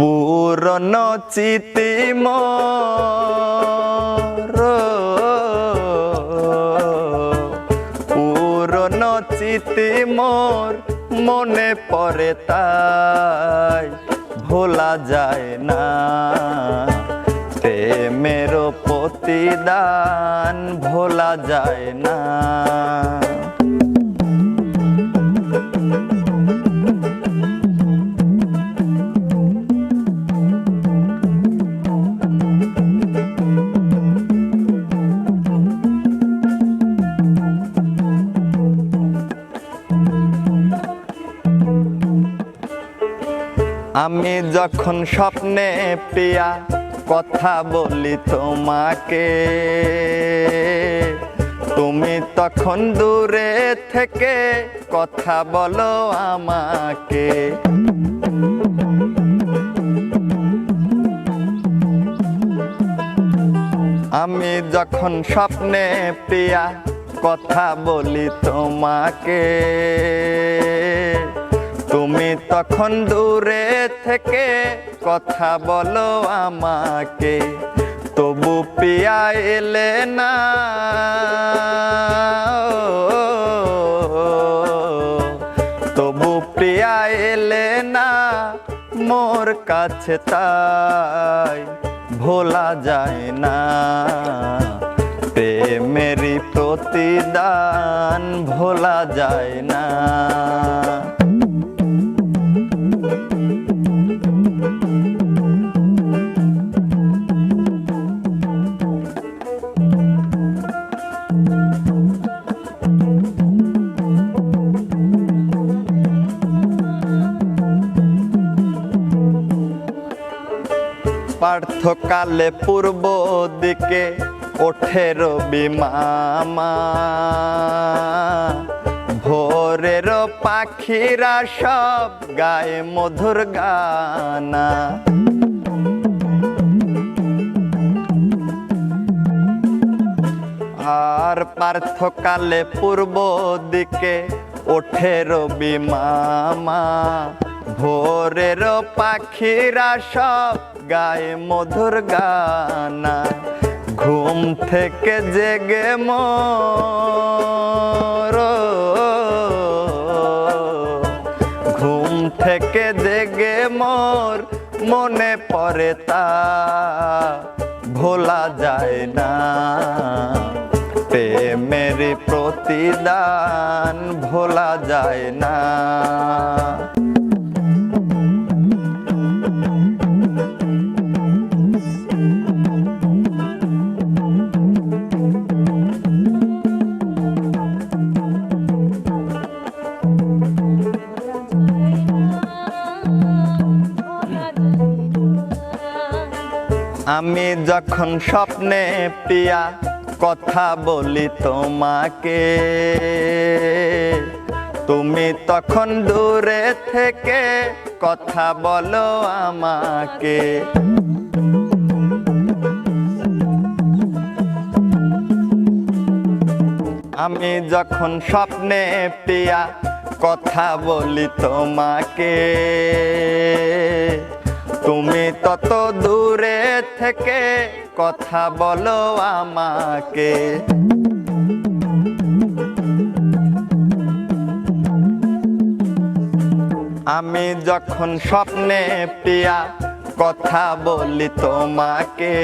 পুরনো চিতি পুরনো চিতি মোর, মনে পড়ে তাই ভোলা যায় না। প্রেমের প্রতিদান ভোলা যায় না। আমি যখন স্বপ্নে প্রিয়া কথা বলি তোমাকে, তুমি তখন দূরে থেকে কথা বলো আমাকে। আমি যখন স্বপ্নে প্রিয়া কথা বলি তোমাকে তুমি তখন দূরে থেকে কথা বলো আমাকে, তবু পিয়া এলে না। তবু প্রিয়া এলে না মোর কাছে তাই ভোলা যায় না। প্রেমেরই প্রতিদান ভোলা যায় না। পার্থকালে পূর্ব দিকে ওঠে রবি মামা। ভোরের পাখিরা সব গায়ে মধুর গানা। আর পার্থকালে পূর্ব দিকে ওঠে রবি মামা। ভোরের পাখিরা সব গায়ে মধুর গানা। ঘুম থেকে জেগে মোর। ঘুম থেকে জেগে মোর, মনে পড়ে তা, ভোলা যায় না। প্রেমের প্রতিদান ভোলা যায় না। আমি যখন স্বপ্নে পিয়া কথা বলি তোমাকে, তুমি তখন দূরে থেকে কথা বলো আমাকে। আমি যখন স্বপ্নে পিয়া কথা বলি তোমাকে তুমি তত দূরে থেকে কথা বলো আমাকে। আমি যখন স্বপ্নে পিয়া কথা বলি তোমাকে,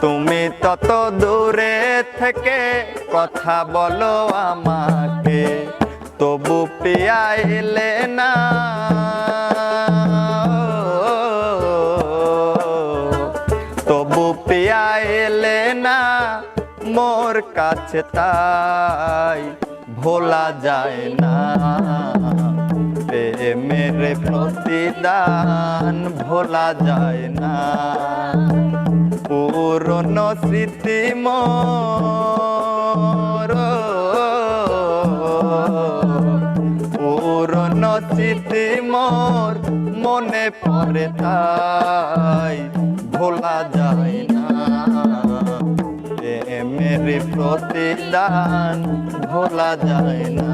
তুমি তত দূরে থেকে কথা বলো আমাকে। তবু পিয়া এলে না। মোর কাছে তাই ভোলা যায় না। প্রেমের প্রতিদান ভোলা যায় না। পুরনো স্মৃতি মোর স্মৃতি মোর মনে পড়ে তাই ভোলা যায় না। প্রেমের প্রতিদান ভোলা যায় না।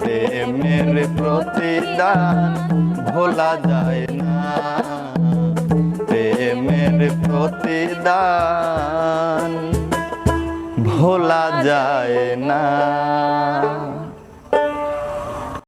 প্রেমের প্রতিদান ভোলা যায় না। প্রেমের প্রতিদান ভোলা যায় না।